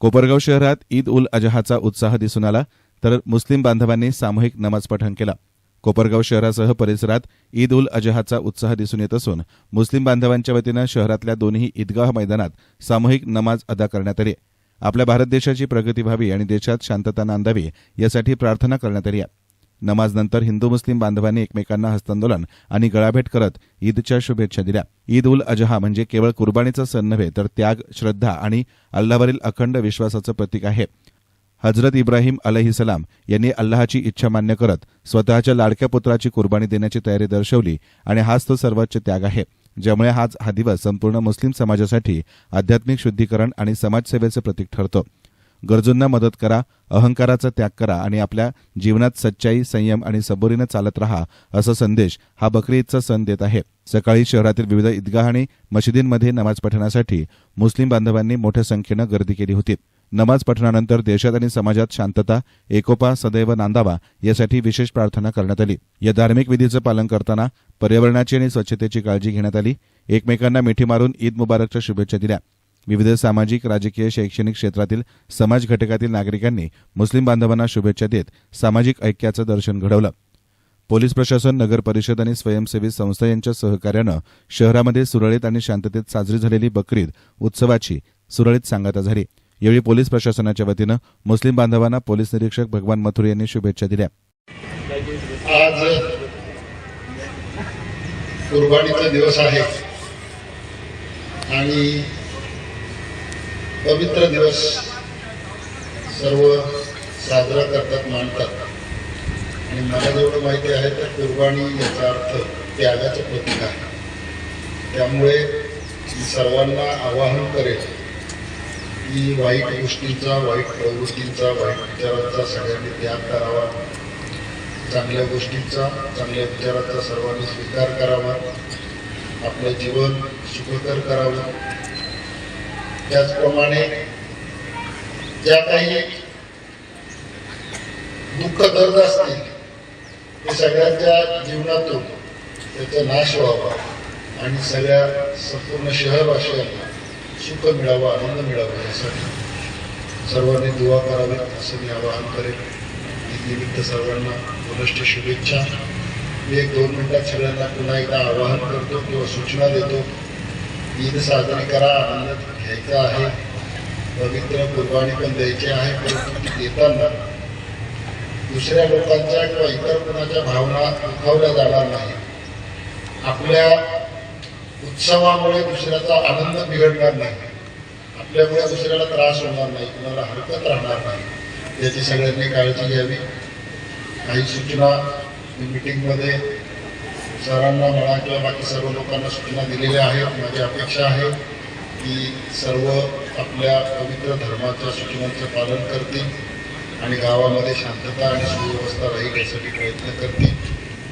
कोपरगाव शहरात ईद उल अजहाचा उत्साह दिसून आला तर मुस्लिम बांधवांनी सामूहिक नमाज पठण केला. कोपरगाव शहरासह परिसरात ईद उल अजहाचा उत्साह दिसून येत असून मुस्लिम बांधवांच्या वतीनं शहरातल्या दोन्ही ईदगाह मैदानात सामूहिक नमाज अदा करण्यात आली. आपल्या भारत देशाची प्रगती व्हावी आणि देशात शांतता नांदावी यासाठी प्रार्थना करण्यात आली आहे. नमाजनंतर हिंदू मुस्लिम बांधवांनी एकमेकांना हस्तांदोलन आणि गळाभेट करत ईदच्या शुभेच्छा दिल्या. ईद उल अजहा म्हणजे केवळ कुर्बानीचा सण नव्हे तर त्याग श्रद्धा आणि अल्लावरील अखंड विश्वासाचं प्रतीक आहे. हजरत इब्राहिम अलहीसलाम यांनी अल्लाहची इच्छा मान्य करत स्वतःच्या लाडक्या पुत्राची कुर्बानी देण्याची तयारी दर्शवली आणि हाच तो सर्वोच्च त्याग आहे ज्यामुळे हाच हा दिवस संपूर्ण मुस्लिम समाजासाठी आध्यात्मिक शुद्धीकरण आणि समाजसेवेचं प्रतीक ठरतो. गरजूंना मदत करा अहंकाराचा त्याग करा आणि आपल्या जीवनात सच्चाई संयम आणि सबुरीनं चालत राहा असा संदेश हा बकरी ईदचा सण देत आहे. सकाळी शहरातील विविध ईदगाह आणि मशिदींमध्ये नमाज पठणासाठी मुस्लिम बांधवांनी मोठ्या संख्येनं गर्दी केली होती. नमाज पठणानंतर देशात आणि समाजात शांतता एकोपा सदैव नांदावा यासाठी विशेष प्रार्थना करण्यात आली. या धार्मिक विधीचं पालन करताना पर्यावरणाची आणि स्वच्छतेची काळजी घेण्यात आली. एकमेकांना मिठी मारून ईद मुबारकच्या शुभेच्छा दिल्या. विविध सामाजिक राजकीय शैक्षणिक क्षेत्रातील समाज घटकातील नागरिकांनी मुस्लिम बांधवांना शुभेच्छा देत सामाजिक ऐक्याचं दर्शन घडवलं. पोलीस प्रशासन नगर परिषद आणि स्वयंसेवी संस्था यांच्या सहकार्यानं शहरामध्ये सुरळीत आणि शांततेत साजरी झालेली बकरीद उत्सवाची सुरळीत सांगता झाली. यावेळी पोलीस प्रशासनाच्या वतीनं मुस्लिम बांधवांना पोलीस निरीक्षक भगवान मथुर यांनी शुभेच्छा दिल्या. आज कुर्बानीचा दिवस आहे. आणि पवित्र दिवस सर्व साजरा करतात मानतात. आणि मला जेवढं माहिती आहे तर कुर्बानी याचा अर्थ त्यागाचं प्रतीक आहे. त्यामुळे मी सर्वांना आवाहन करेल की वाईट गोष्टींचा वाईट प्रवृत्तींचा वाईट विचारांचा सगळ्यांनी त्याग करावा. चांगल्या गोष्टींचा चांगल्या विचाराचा सर्वांनी स्वीकार करावा. आपलं जीवन सुखकर करावं. त्याचप्रमाणे ज्या काही दुःख दर्द असतील ते सगळ्यांच्या जीवनातून त्याचा नाश व्हावा आणि सगळ्या संपूर्ण शहरवासियांना सुख मिळावं आनंद मिळावा यासाठी. सर्वांनी दुवा करावी असं मी आवाहन करेन. निमित्त सर्वांना पुनश्च शुभेच्छा. मी एक दोन मिनिटात सगळ्यांना पुन्हा एकदा आवाहन करतो किंवा सूचना देतो. ईद साजरी करा आनंद घ्यायचा आहे. पवित्र कुर्बानी पण द्यायची आहे परंतु ती देताना दुसऱ्या लोकांच्या किंवा इतर कोणाच्या भावना दुखावल्या जाणार नाही. आपल्या उत्सवामुळे दुसऱ्याचा आनंद बिघडणार नाही. आपल्यामुळे दुसऱ्याला त्रास होणार नाही कुणाला हरकत राहणार नाही. याची सगळ्यांनी काळजी घ्यावी. काही सूचना मी मिटिंगमध्ये सरांना म्हणा किंवा बाकी सर्व लोकांना सूचना दिलेल्या आहेत माझी अपेक्षा आहे की सर्व आपल्या पवित्र धर्माच्या सूचनांचं पालन करतील आणि गावामध्ये शांतता आणि सुव्यवस्था राहील यासाठी प्रयत्न करतील.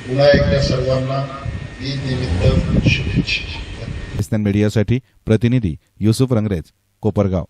पुन्हा एकदा सर्वांना ईद निमित्त शुभेच्छा. मीडियासाठी प्रतिनिधी युसुफ रंगरेज कोपरगाव.